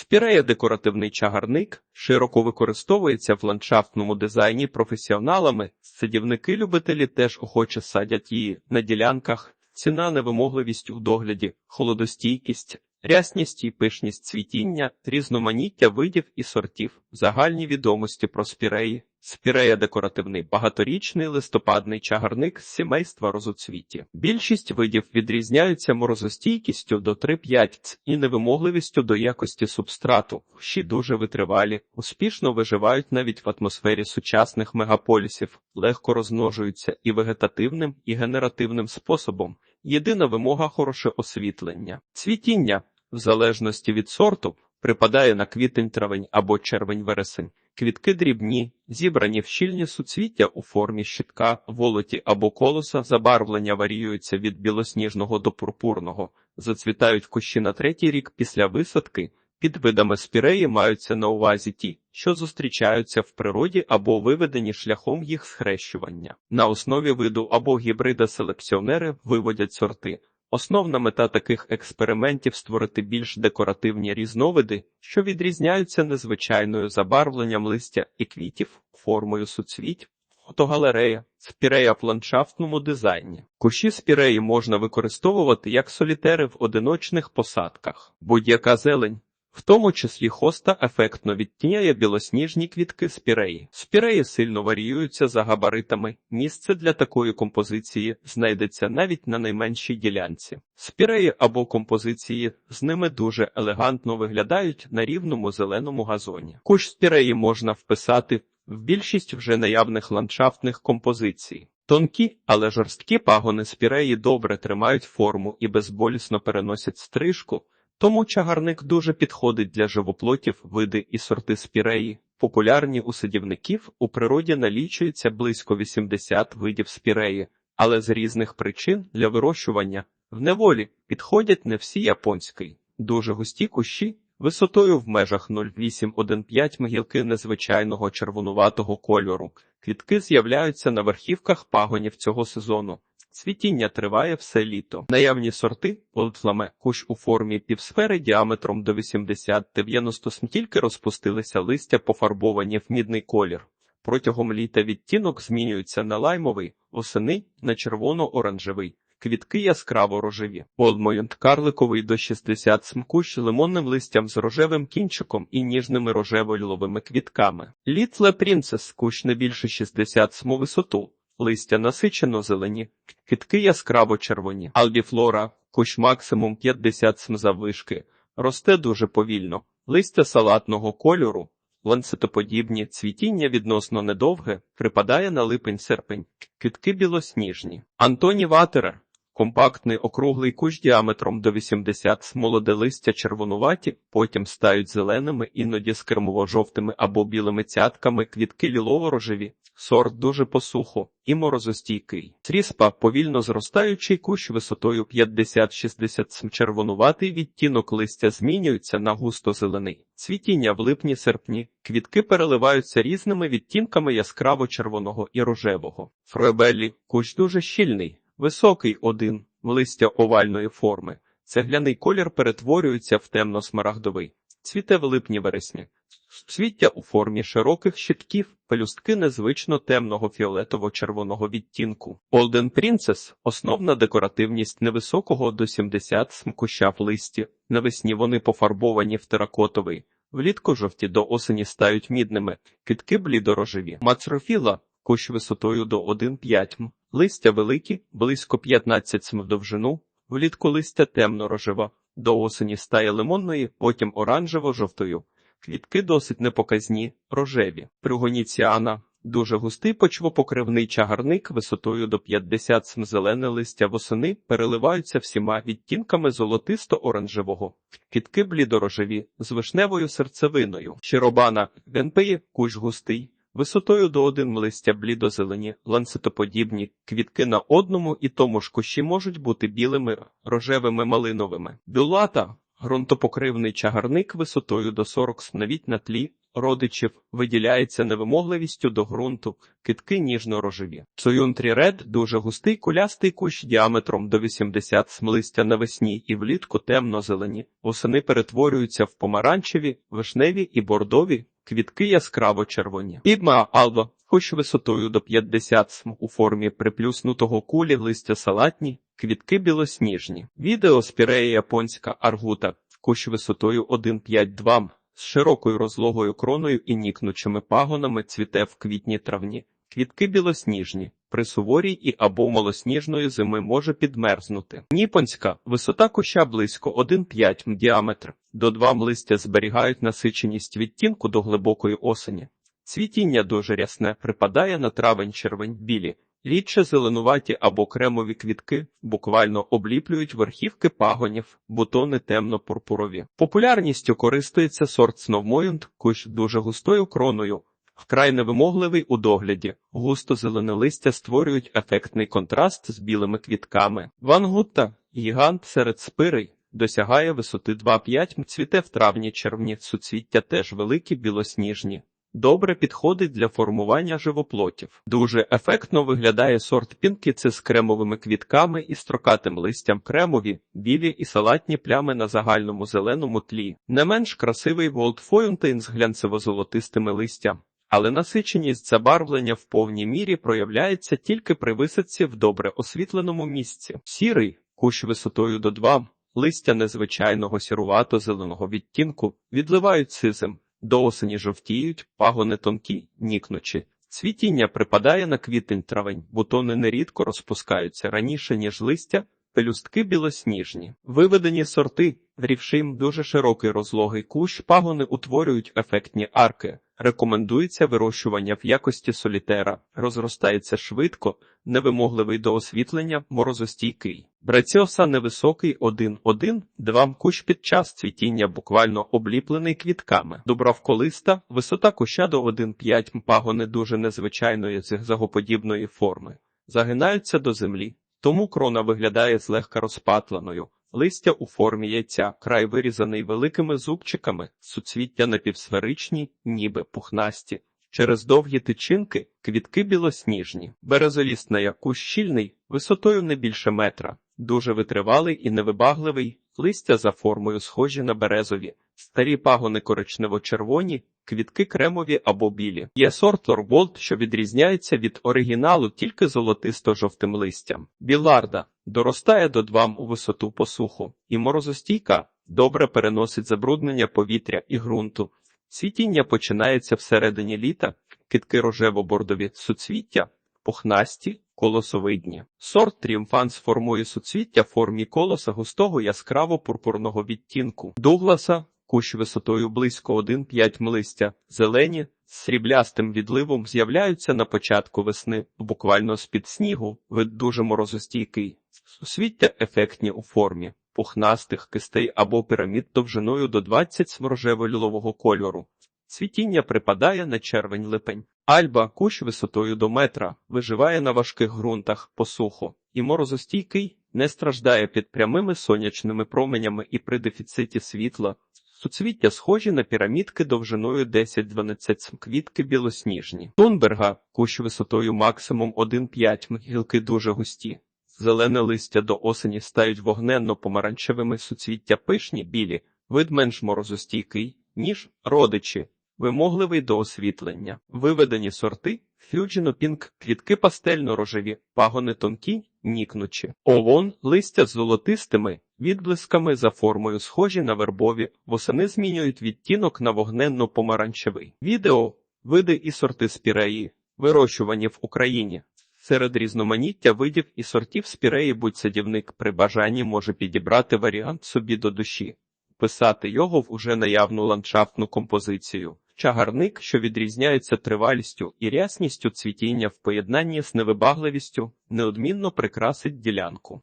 Спірея декоративний чагарник широко використовується в ландшафтному дизайні професіоналами. Садівники-любителі теж охоче садять її на ділянках. Ціна невимогливість у догляді, холодостійкість, рясність і пишність цвітіння, різноманіття видів і сортів, загальні відомості про спіреї. Спірея декоративний багаторічний листопадний чагарник з сімейства розоцвіті. Більшість видів відрізняються морозостійкістю до 3-5 і невимогливістю до якості субстрату. Ще дуже витривалі, успішно виживають навіть в атмосфері сучасних мегаполісів, легко розмножуються і вегетативним, і генеративним способом. Єдина вимога хороше освітлення. Цвітіння, в залежності від сорту, припадає на квітень-травень або червень-вересень. Квітки дрібні, зібрані в щільні суцвіття у формі щитка, волоті або колоса, забарвлення варіюються від білосніжного до пурпурного, зацвітають кущі на третій рік після висадки. Під видами спіреї маються на увазі ті, що зустрічаються в природі або виведені шляхом їх схрещування. На основі виду або гібрида селекціонери виводять сорти. Основна мета таких експериментів створити більш декоративні різновиди, що відрізняються незвичайною забарвленням листя і квітів, формою суцвіть. Фотогалерея спірея в ландшафтному дизайні. Кущі спіреї можна використовувати як солітери в одиночних посадках. Будь-яка зелень, в тому числі хоста ефектно відтіняє білосніжні квітки спіреї. Спіреї сильно варіюються за габаритами. Місце для такої композиції знайдеться навіть на найменшій ділянці. Спіреї або композиції з ними дуже елегантно виглядають на рівному зеленому газоні. Кущ спіреї можна вписати в більшість вже наявних ландшафтних композицій. Тонкі, але жорсткі пагони спіреї добре тримають форму і безболісно переносять стрижку. Тому чагарник дуже підходить для живоплотів, види і сорти спіреї. Популярні у садівників у природі налічується близько 80 видів спіреї, але з різних причин для вирощування в неволі підходять не всі японський. Дуже густі кущі висотою в межах 0,8-1,5 могілки незвичайного червонуватого кольору. Квітки з'являються на верхівках пагонів цього сезону. Цвітіння триває все літо. Наявні сорти олдфламе, кущ у формі півсфери діаметром до 80-90 см тільки розпустилися листя, пофарбовані в мідний колір. Протягом літа відтінок змінюється на лаймовий, осени на червоно-оранжевий. Квітки яскраво рожеві. Олдмоюнт карликовий до 60 см кущ лимонним листям з рожевим кінчиком і ніжними рожево-ліловими квітками. Літле Принцес кущ не більше 60 см висоту листя насичено зелені, квітки яскраво червоні. Албіфлора, кущ максимум 50 см заввишки, росте дуже повільно, листя салатного кольору, ланцетоподібні, цвітіння відносно недовге, припадає на липень-серпень, квітки білосніжні. Антоні Ватерер, компактний округлий кущ діаметром до 80 см, молоде листя червонуваті, потім стають зеленими, іноді з кермово-жовтими або білими цятками, квітки лілово-рожеві. Сорт дуже посухо і морозостійкий. Тріспа повільно зростаючий кущ висотою 50-60 см червонуватий відтінок листя змінюється на густо-зелений. Цвітіння в липні-серпні. Квітки переливаються різними відтінками яскраво-червоного і рожевого. Фребелі кущ дуже щільний, високий один, листя овальної форми. Цегляний колір перетворюється в темно-смарагдовий. Цвіте в липні-вересні. Цвіття у формі широких щитків, пелюстки незвично темного фіолетово-червоного відтінку. Олден Принцес основна декоративність невисокого до 70 см куща в листі. Навесні вони пофарбовані в теракотовий. Влітку жовті до осені стають мідними, квітки блідорожеві. Мацрофіла кущ висотою до 1,5 м. Листя великі, близько 15 см в довжину, влітку листя темно-рожева, до осені стає лимонної, потім оранжево-жовтою. Квітки досить непоказні, рожеві. Пригоніціана дуже густий почвопокривний чагарник висотою до 50 см зелене листя восени переливаються всіма відтінками золотисто-оранжевого. Квітки блідорожеві з вишневою серцевиною. Щеробана генпеї кущ густий. Висотою до один листя блідозелені, ланцетоподібні, квітки на одному і тому ж кущі можуть бути білими, рожевими малиновими. Бюлата Грунтопокривний чагарник висотою до 40 см навіть на тлі родичів, виділяється невимогливістю до ґрунту, китки ніжно-рожеві. Цуюнтрі ред дуже густий кулястий кущ діаметром до 80 см листя навесні і влітку темно-зелені. Восени перетворюються в помаранчеві, вишневі і бордові, квітки яскраво червоні. Пігма алва, кущ висотою до 50 см у формі приплюснутого кулі листя салатні, квітки білосніжні. Відео спірея японська аргута, кущ висотою 1,5-2 м, з широкою розлогою кроною і нікнучими пагонами цвіте в квітні-травні. Квітки білосніжні. При суворій і або малосніжної зими може підмерзнути. Ніпонська висота куща близько 1,5 м діаметр. До 2 м листя зберігають насиченість відтінку до глибокої осені. Цвітіння дуже рясне припадає на травень-червень білі. Рідше зеленуваті або кремові квітки буквально обліплюють верхівки пагонів, бутони темно-пурпурові. Популярністю користується сорт Snowmound, кущ дуже густою кроною, вкрай невимогливий у догляді. Густо зелене листя створюють ефектний контраст з білими квітками. Вангутта, гігант серед спирей, досягає висоти 2,5 м, цвіте в травні-червні, суцвіття теж великі білосніжні. Добре підходить для формування живоплотів. Дуже ефектно виглядає сорт пінкіци з кремовими квітками і строкатим листям кремові, білі і салатні плями на загальному зеленому тлі. Не менш красивий волтфоюнтейн з глянцево-золотистими листям. Але насиченість забарвлення в повній мірі проявляється тільки при висадці в добре освітленому місці. Сірий, кущ висотою до 2 листя незвичайного сірувато-зеленого відтінку відливають сизим. До осені жовтіють, пагони тонкі, нікнучі. Цвітіння припадає на квітень-травень, бутони нерідко розпускаються раніше, ніж листя, пелюстки білосніжні. Виведені сорти, рівшим дуже широкий розлогий кущ, пагони утворюють ефектні арки. Рекомендується вирощування в якості солітера, розростається швидко, невимогливий до освітлення, морозостійкий. Браціоса невисокий 1-1-2 кущ під час цвітіння буквально обліплений квітками. Дубравколиста, висота куща до 1,5 м, пагони дуже незвичайної зигзагоподібної форми. Загинаються до землі, тому крона виглядає злегка розпатленою. Листя у формі яйця, край вирізаний великими зубчиками, суцвіття напівсферичні, ніби пухнасті. Через довгі тичинки квітки білосніжні. Березоліст на яку щільний, висотою не більше метра, дуже витривалий і невибагливий, листя за формою схожі на березові, старі пагони коричнево-червоні, квітки кремові або білі. Є сорт Орболт, що відрізняється від оригіналу тільки золотисто-жовтим листям. Біларда доростає до 2 м у висоту посуху, і морозостійка добре переносить забруднення повітря і ґрунту. Цвітіння починається всередині літа, китки рожево-бордові суцвіття, пухнасті, колосовидні. Сорт тріумфанс формує суцвіття в формі колоса густого яскраво-пурпурного відтінку. Дугласа кущ висотою близько 1,5 м листя, зелені, з сріблястим відливом з'являються на початку весни, буквально з-під снігу, вид дуже морозостійкий. Суцвіття ефектні у формі пухнастих кистей або пірамід довжиною до 20 см рожево-лілового кольору. Цвітіння припадає на червень-липень. Альба, кущ висотою до метра, виживає на важких ґрунтах посухо, і морозостійкий не страждає під прямими сонячними променями і при дефіциті світла. Суцвіття схожі на пірамідки довжиною 10-12 квітки білосніжні. Тунберга, кущ висотою максимум 1,5 м, гілки дуже густі. Зелене листя до осені стають вогненно-помаранчевими суцвіття пишні, білі, вид менш морозостійкий, ніж родичі, вимогливий до освітлення. Виведені сорти Фюджіно Пінк, квітки пастельно-рожеві, пагони тонкі, нікнучі. Овон, листя з золотистими, відблисками за формою схожі на вербові, восени змінюють відтінок на вогненно-помаранчевий. Відео, види і сорти спіреї, вирощувані в Україні. Серед різноманіття видів і сортів спіреї будь-садівник при бажанні може підібрати варіант собі до душі, писати його в уже наявну ландшафтну композицію. Чагарник, що відрізняється тривалістю і рясністю цвітіння в поєднанні з невибагливістю, неодмінно прикрасить ділянку.